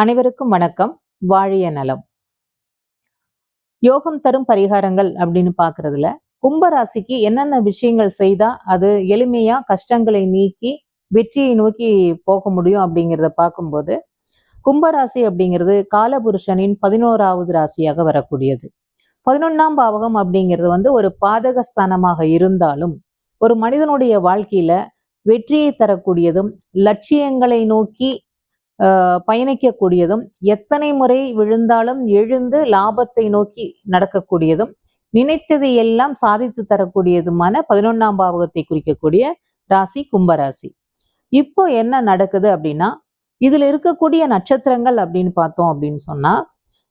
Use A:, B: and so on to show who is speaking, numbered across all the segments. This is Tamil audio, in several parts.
A: அனைவருக்கும் வணக்கம். வாழிய நலம். யோகம் தரும் பரிகாரங்கள் அப்படின்னு பாக்குறதுல கும்பராசிக்கு என்னென்ன விஷயங்கள் செய்தா அது எளிமையா கஷ்டங்களை நீக்கி வெற்றியை நோக்கி போக முடியும் அப்படிங்கிறத பார்க்கும்போது கும்பராசி அப்படிங்கிறது காலபுருஷனின் பதினோராவது ராசியாக வரக்கூடியது. பதினொன்னாம் பாவகம் அப்படிங்கிறது வந்து ஒரு பாதகஸ்தானமாக இருந்தாலும் ஒரு மனிதனுடைய வாழ்க்கையில வெற்றியை தரக்கூடியதும் லட்சியங்களை நோக்கி பயணிக்கக்கூடியதும் எத்தனை முறை விழுந்தாலும் எழுந்து லாபத்தை நோக்கி நடக்கக்கூடியதும் நினைத்ததை எல்லாம் சாதித்து தரக்கூடியதுமான பதினொன்னாம் பாவகத்தை குறிக்கக்கூடிய ராசி கும்பராசி. இப்போ என்ன நடக்குது அப்படின்னா இதுல இருக்கக்கூடிய நட்சத்திரங்கள் அப்படின்னு பார்த்தோம் அப்படின்னு சொன்னா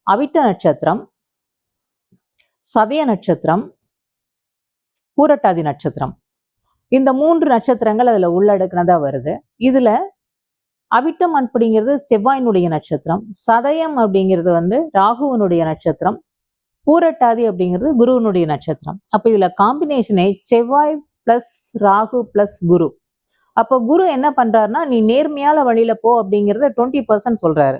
A: அவிட்ட நட்சத்திரம் சதய நட்சத்திரம் பூரட்டாதி நட்சத்திரம். இந்த மூன்று நட்சத்திரங்கள் அதுல உள்ளடக்கினதா வருது. இதுல அவிட்டம் அப்படிங்கிறது செவ்வாயினுடைய நட்சத்திரம். சதயம் அப்படிங்கிறது வந்து ராகுவனுடைய நட்சத்திரம். பூரட்டாதி அப்படிங்கிறது குருவனுடைய நட்சத்திரம். அப்ப இதுல காம்பினேஷனே செவ்வாய் பிளஸ் ராகு பிளஸ் குரு. அப்போ குரு என்ன பண்றாருன்னா நீ நேர்மையால வழியில போ அப்படிங்கிறத டுவெண்ட்டி பர்சன்ட் சொல்றாரு.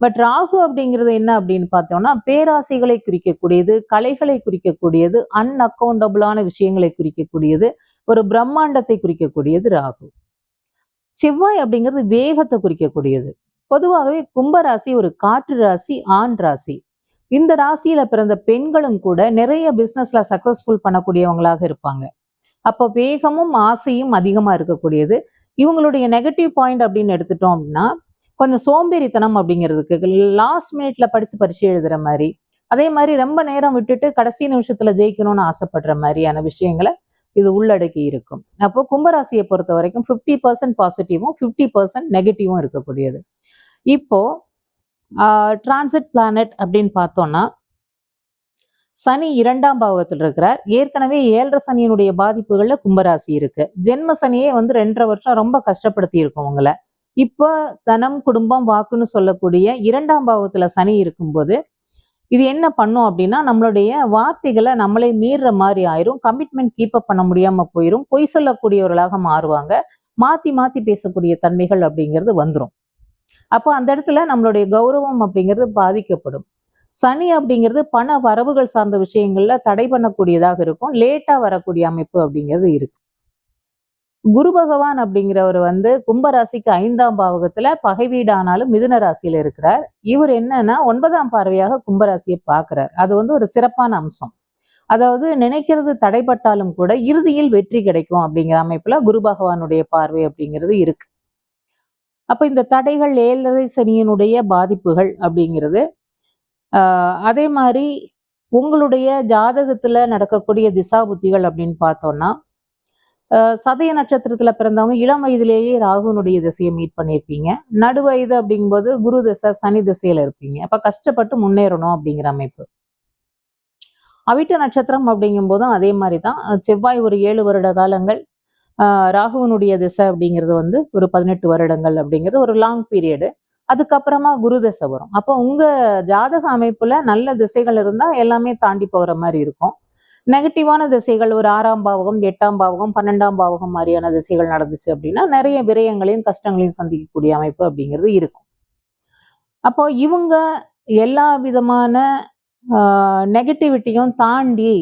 A: பட் ராகு அப்படிங்கிறது என்ன அப்படின்னு பார்த்தோம்னா பேராசைகளை குறிக்கக்கூடியது கலைகளை குறிக்கக்கூடியது அன்அக்கௌண்டபிளான விஷயங்களை குறிக்கக்கூடியது ஒரு பிரம்மாண்டத்தை குறிக்கக்கூடியது ராகு. செவ்வாய் அப்படிங்கிறது வேகத்தை குறிக்கக்கூடியது. பொதுவாகவே கும்பராசி ஒரு காற்று ராசி ஆண் ராசி. இந்த ராசியில பிறந்த பெண்களும் கூட நிறைய பிசினஸ்ல சக்சஸ்ஃபுல் பண்ணக்கூடியவங்களாக இருப்பாங்க. அப்போ வேகமும் ஆசையும் அதிகமா இருக்கக்கூடியது. இவங்களுடைய நெகட்டிவ் பாயிண்ட் அப்படின்னு எடுத்துட்டோம் அப்படின்னா கொஞ்சம் சோம்பேறித்தனம் அப்படிங்கிறதுக்கு லாஸ்ட் மினிட்ல படிச்சு பரிசு எழுதுற மாதிரி அதே மாதிரி ரொம்ப நேரம் விட்டுட்டு கடைசி நிமிஷத்துல ஜெயிக்கணும்னு ஆசைப்படுற மாதிரியான விஷயங்களை இது உள்ளடக்கி இருக்கும். அப்போ கும்பராசியை பொறுத்த வரைக்கும் ஃபிஃப்டி பர்சன்ட் பாசிட்டிவும் ஃபிஃப்டி பர்சன்ட் நெகட்டிவும் இருக்கக்கூடியது. இப்போ டிரான்சிட் பிளானட் அப்படின்னு பார்த்தோம்னா சனி இரண்டாம் பாவத்தில் இருக்கிறார். ஏற்கனவே ஏழரை சனியினுடைய பாதிப்புகள்ல கும்பராசி இருக்கு. ஜென்ம சனியே வந்து ரெண்டரை வருஷம் ரொம்ப கஷ்டப்படுத்தி இருக்கும் உங்களை. இப்போ தனம் குடும்பம் வாக்குன்னு சொல்லக்கூடிய இரண்டாம் பாவத்துல சனி இருக்கும்போது இது என்ன பண்ணும் அப்படின்னா நம்மளுடைய வார்த்தைகளை நம்மளே மீறுற மாதிரி ஆயிரும். கமிட்மெண்ட் கீப் அப் பண்ண முடியாம போயிரும். பொய் சொல்லக்கூடியவர்களாக மாறுவாங்க. மாத்தி மாத்தி பேசக்கூடிய தன்மைகள் அப்படிங்கிறது வந்துடும் அப்போ அந்த இடத்துல நம்மளுடைய கௌரவம் அப்படிங்கிறது பாதிக்கப்படும். சனி அப்படிங்கிறது பண வரவுகள் சார்ந்த விஷயங்கள்ல தடை பண்ணக்கூடியதாக இருக்கும். லேட்டா வரக்கூடிய அமைப்பு அப்படிங்கிறது இருக்கு. குரு பகவான் அப்படிங்கிறவர் வந்து கும்பராசிக்கு ஐந்தாம் பாவகத்துல பகை வீடானாலும் மிதுன ராசியில இருக்கிறார். இவர் என்னன்னா ஒன்பதாம் பார்வையாக கும்பராசியை பார்க்கிறார். அது வந்து ஒரு சிறப்பான அம்சம். அதாவது நினைக்கிறது தடைப்பட்டாலும் கூட இறுதியில் வெற்றி கிடைக்கும் அப்படிங்கிற அமைப்புல குரு பகவானுடைய பார்வை அப்படிங்கிறது இருக்கு. அப்ப இந்த தடைகள் ஏழரை சனியினுடைய பாதிப்புகள் அப்படிங்கிறது ஆஹ் அதே மாதிரி உங்களுடைய ஜாதகத்துல நடக்கக்கூடிய திசா புத்திகள் அப்படின்னு பார்த்தோம்னா சதய நட்சத்திரத்துல பிறந்தவங்க இளம் வயதிலேயே ராகுனுடைய திசையை மீட் பண்ணியிருப்பீங்க. நடு வயது அப்படிங்கும்போது குரு திசை சனி திசையில இருப்பீங்க. அப்ப கஷ்டப்பட்டு முன்னேறணும் அப்படிங்கிற அமைப்பு. அவிட்ட நட்சத்திரம் அப்படிங்கும்போதும் அதே மாதிரி தான் செவ்வாய் ஒரு ஏழு வருட காலங்கள். ராகுவனுடைய திசை அப்படிங்கிறது வந்து ஒரு பதினெட்டு வருடங்கள் அப்படிங்கிறது ஒரு லாங் பீரியடு அதுக்கப்புறமா குரு திசை வரும். அப்போ உங்க ஜாதக அமைப்புல நல்ல திசைகள் இருந்தா எல்லாமே தாண்டி போகிற மாதிரி இருக்கும். நெகட்டிவான திசைகள் ஒரு ஆறாம் பாவகம் எட்டாம் பாவகம் பன்னெண்டாம் பாவகம் மாதிரியான திசைகள் நடந்துச்சு அப்படின்னா நிறைய விரயங்களையும் கஷ்டங்களையும் சந்திக்கக்கூடிய அமைப்பு அப்படிங்கிறது இருக்கும். அப்போ இவங்க எல்லா விதமான நெகட்டிவிட்டியும் தாண்டி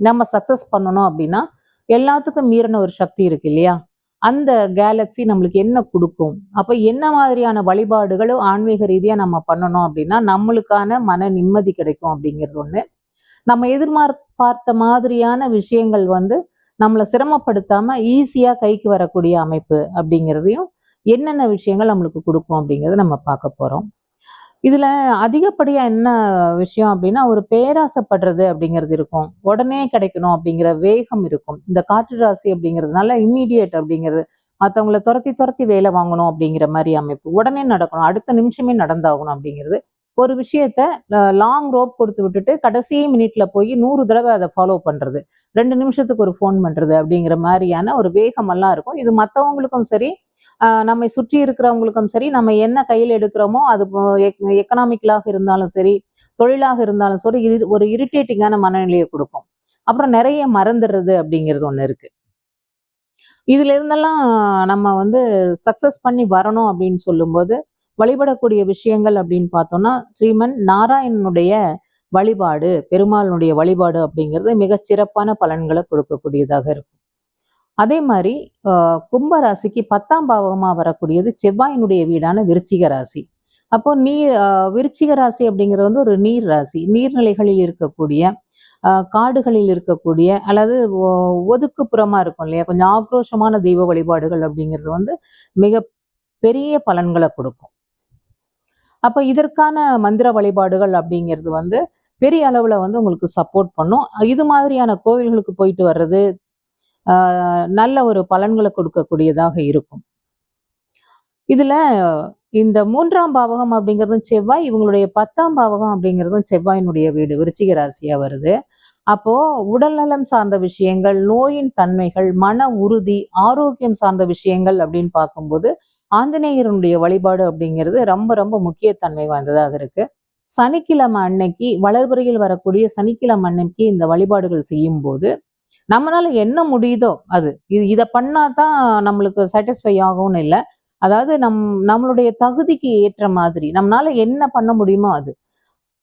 A: நம்ம சக்சஸ் பண்ணணும் அப்படின்னா எல்லாத்துக்கும் மீறின ஒரு சக்தி இருக்கு இல்லையா? அந்த கேலக்சி நம்மளுக்கு என்ன கொடுக்கும்? அப்போ என்ன மாதிரியான வழிபாடுகளும் ஆன்மீக ரீதியாக நம்ம பண்ணணும் அப்படின்னா நம்மளுக்கான மன நிம்மதி கிடைக்கும் அப்படிங்கிறது ஒன்று நம்ம எதிர்பார்த்த மாதிரியான விஷயங்கள் வந்து நம்மளை சிரமப்படுத்தாம ஈஸியா கைக்கு வரக்கூடிய அமைப்பு அப்படிங்கிறதையும் என்னென்ன விஷயங்கள் நம்மளுக்கு கொடுக்கும் அப்படிங்கிறத நம்ம பார்க்க போறோம். இதுல அதிகப்படியா என்ன விஷயம் அப்படின்னா ஒரு பேராசைப்படுறது அப்படிங்கிறது இருக்கும். உடனே கிடைக்கணும் அப்படிங்கிற வேகம் இருக்கும். இந்த காற்று ராசி அப்படிங்கிறதுனால இம்மீடியட் அப்படிங்கிறது மற்றவங்களை துரத்தி துரத்தி வேலை வாங்கணும் அப்படிங்கிற மாதிரி அமைப்பு. உடனே நடக்கணும் அடுத்த நிமிஷமே நடந்தாகணும் அப்படிங்கிறது ஒரு விஷயத்த லாங் ரோப் கொடுத்து விட்டுட்டு கடைசி மினிட்ல போய் நூறு தடவை அதை ஃபாலோ பண்றது. ரெண்டு நிமிஷத்துக்கு ஒரு ஃபோன் பண்றது அப்படிங்கிற மாதிரியான ஒரு வேகமெல்லாம் இருக்கும். இது மற்றவங்களுக்கும் சரி நம்மை சுற்றி இருக்கிறவங்களுக்கும் சரி நம்ம என்ன கையில் எடுக்கிறோமோ அது எக்கனாமிக்கலாக இருந்தாலும் சரி தொழிலாக இருந்தாலும் சரி ஒரு இரிட்டேட்டிங்கான மனநிலையை கொடுக்கும். அப்புறம் நிறைய மறந்துடுறது அப்படிங்கிறது ஒன்று இருக்கு. இதுல இருந்தெல்லாம் நம்ம வந்து சக்சஸ் பண்ணி வரணும் அப்படின்னு சொல்லும்போது வழிபடக்கூடிய விஷயங்கள் அப்படின்னு பார்த்தோம்னா ஸ்ரீமன் நாராயணனுடைய வழிபாடு பெருமாளினுடைய வழிபாடு அப்படிங்கிறது மிக சிறப்பான பலன்களை கொடுக்கக்கூடியதாக இருக்கும். அதே மாதிரி கும்ப ராசிக்கு பத்தாம் பாவகமாக வரக்கூடியது செவ்வாயினுடைய வீடான விருச்சிக ராசி. அப்போ நீர் விருச்சிக ராசி அப்படிங்கிறது வந்து ஒரு நீர் ராசி. நீர்நிலைகளில் இருக்கக்கூடிய காடுகளில் இருக்கக்கூடிய அல்லது ஒதுக்குப்புறமா இருக்கும் இல்லையா? கொஞ்சம் ஆக்ரோஷமான தெய்வ வழிபாடுகள் அப்படிங்கிறது வந்து மிக பெரிய பலன்களை கொடுக்கும். அப்போ இதற்கான மந்திர வழிபாடுகள் அப்படிங்கிறது வந்து பெரிய அளவில் வந்து உங்களுக்கு சப்போர்ட் பண்ணும். இது மாதிரியான கோவில்களுக்கு போயிட்டு வர்றது நல்ல ஒரு பலன்களை கொடுக்கக்கூடியதாக இருக்கும். இதுல இந்த மூன்றாம் பாவகம் அப்படிங்கிறதும் செவ்வாய் இவங்களுடைய பத்தாம் பாவகம் அப்படிங்கிறதும் செவ்வாயினுடைய வீடு விருச்சிக ராசியாக வருது. அப்போ உடல்நலம் சார்ந்த விஷயங்கள் நோயின் தன்மைகள் மன உறுதி ஆரோக்கியம் சார்ந்த விஷயங்கள் அப்படின்னு பார்க்கும்போது ஆஞ்சநேயருடைய வழிபாடு அப்படிங்கிறது ரொம்ப ரொம்ப முக்கியத்தன்மை வாய்ந்ததாக இருக்கு. சனிக்கிழமை அன்னைக்கு வளர்புறையில் வரக்கூடிய சனிக்கிழமை அன்னைக்கு இந்த வழிபாடுகள் செய்யும் போது நம்மளால என்ன முடியுதோ அது இது இதை பண்ணாதான் நம்மளுக்கு சாட்டிஸ்ஃபை ஆகும்னு இல்லை. அதாவது நம் நம்மளுடைய தகுதிக்கு ஏற்ற மாதிரி நம்மளால என்ன பண்ண முடியுமோ அது.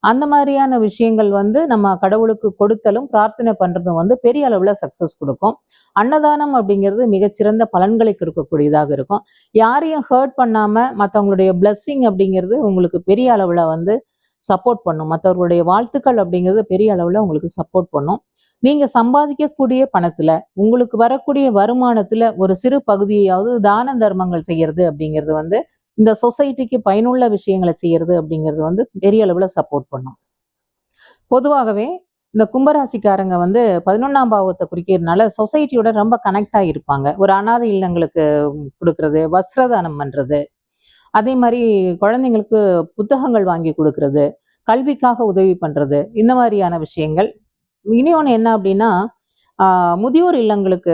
A: அந்த மாதிரியான விஷயங்கள் வந்து நம்ம கடவுளுக்கு கொடுத்தலும் பிரார்த்தனை பண்ணுறதும் வந்து பெரிய அளவில் சக்ஸஸ் கொடுக்கும். அன்னதானம் அப்படிங்கிறது மிகச்சிறந்த பலன்களை கொடுக்கக்கூடியதாக இருக்கும். யாரையும் ஹர்ட் பண்ணாமல் மற்றவங்களுடைய பிளஸ்ஸிங் அப்படிங்கிறது உங்களுக்கு பெரிய அளவில் வந்து சப்போர்ட் பண்ணும். மற்றவர்களுடைய வாழ்த்துக்கள் அப்படிங்கிறது பெரிய அளவில் உங்களுக்கு சப்போர்ட் பண்ணும். நீங்கள் சம்பாதிக்கக்கூடிய பணத்தில் உங்களுக்கு வரக்கூடிய வருமானத்தில் ஒரு சிறு பகுதியாவது தான தர்மங்கள் செய்கிறது அப்படிங்கிறது வந்து இந்த சொசைட்டிக்கு பயனுள்ள விஷயங்களை செய்யறது அப்படிங்கிறது வந்து பெரிய அளவில் சப்போர்ட் பண்ணும். பொதுவாகவே இந்த கும்பராசிக்காரங்க வந்து பதினொன்னாம் பாவத்தை குறிக்கிறதுனால சொசைட்டியோட ரொம்ப கனெக்டாக இருப்பாங்க. ஒரு அனாதை இல்லங்களுக்கு கொடுக்கறது வஸ்திரதானம் பண்ணுறது அதே மாதிரி குழந்தைங்களுக்கு புத்தகங்கள் வாங்கி கொடுக்கறது கல்விக்காக உதவி பண்ணுறது இந்த மாதிரியான விஷயங்கள். இனி ஒன்று என்ன அப்படின்னா முதியோர் இல்லங்களுக்கு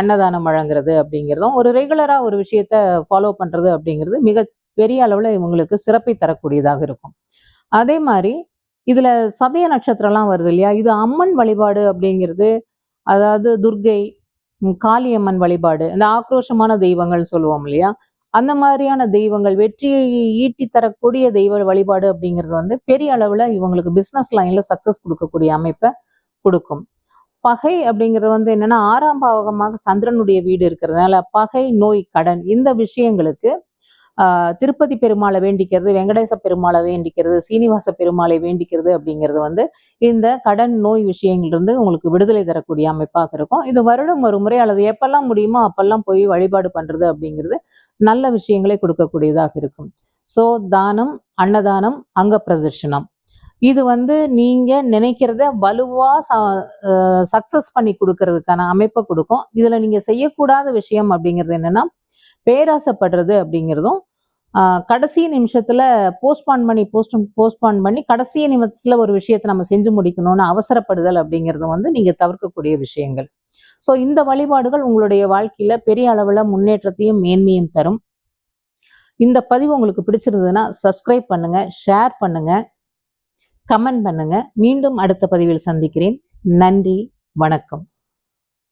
A: அன்னதானம் வழங்குறது அப்படிங்கிறதும் ஒரு ரெகுலராக ஒரு விஷயத்த ஃபாலோ பண்ணுறது அப்படிங்கிறது மிக பெரிய அளவில் இவங்களுக்கு சிறப்பை தரக்கூடியதாக இருக்கும். அதே மாதிரி இதில் சதய நட்சத்திரம்லாம் வருது இல்லையா? இது அம்மன் வழிபாடு அப்படிங்கிறது அதாவது துர்கை காளியம்மன் வழிபாடு இந்த ஆக்ரோஷமான தெய்வங்கள் சொல்லுவோம் இல்லையா? அந்த மாதிரியான தெய்வங்கள் வெற்றியை ஈட்டி தரக்கூடிய தெய்வ வழிபாடு அப்படிங்கிறது வந்து பெரிய அளவில் இவங்களுக்கு பிஸ்னஸ் லைனில் சக்ஸஸ் கொடுக்கக்கூடிய அமைப்பை கொடுக்கும். பகை அப்படிங்கிறது வந்து என்னன்னா ஆறாம் பாவகமாக சந்திரனுடைய வீடு இருக்கிறதுனால பகை நோய் கடன் இந்த விஷயங்களுக்கு திருப்பதி பெருமாளை வேண்டிக்கிறது வெங்கடேச பெருமாளை வேண்டிக்கிறது சீனிவாச பெருமாளை வேண்டிக்கிறது அப்படிங்கிறது வந்து இந்த கடன் நோய் விஷயங்கள்லேருந்து உங்களுக்கு விடுதலை தரக்கூடிய அமைப்பாக இருக்கும். இது வருடம் ஒரு முறை அல்லது எப்பெல்லாம் முடியுமோ அப்பெல்லாம் போய் வழிபாடு பண்ணுறது அப்படிங்கிறது நல்ல விஷயங்களை கொடுக்கக்கூடியதாக இருக்கும். ஸோ தானம் அன்னதானம் அங்க பிரதர்ஷனம் இது வந்து நீங்க நினைக்கிறத வலுவா சக்சஸ் பண்ணி கொடுக்கறதுக்கான அமைப்பை கொடுக்கும். இதுல நீங்க செய்யக்கூடாத விஷயம் அப்படிங்கிறது என்னன்னா பேராசைப்படுறது அப்படிங்கிறதும் கடைசி நிமிஷத்துல போஸ்ட்பான் பண்ணி போஸ்ட் போஸ்ட்பான் பண்ணி கடைசி நிமிஷத்துல ஒரு விஷயத்தை நம்ம செஞ்சு முடிக்கணும்னு அவசரப்படுதல் அப்படிங்கிறது வந்து நீங்க தவிர்க்கக்கூடிய விஷயங்கள். ஸோ இந்த வழிபாடுகள் உங்களுடைய வாழ்க்கையில பெரிய அளவில் முன்னேற்றத்தையும் மேன்மையும் தரும். இந்த பதிவு உங்களுக்கு பிடிச்சிருந்ததுன்னா சப்ஸ்கிரைப் பண்ணுங்க ஷேர் பண்ணுங்க. கமெண்ட் பண்ணுங்க. மீண்டும் அடுத்த பதிவில் சந்திக்கிறேன். நன்றி வணக்கம்.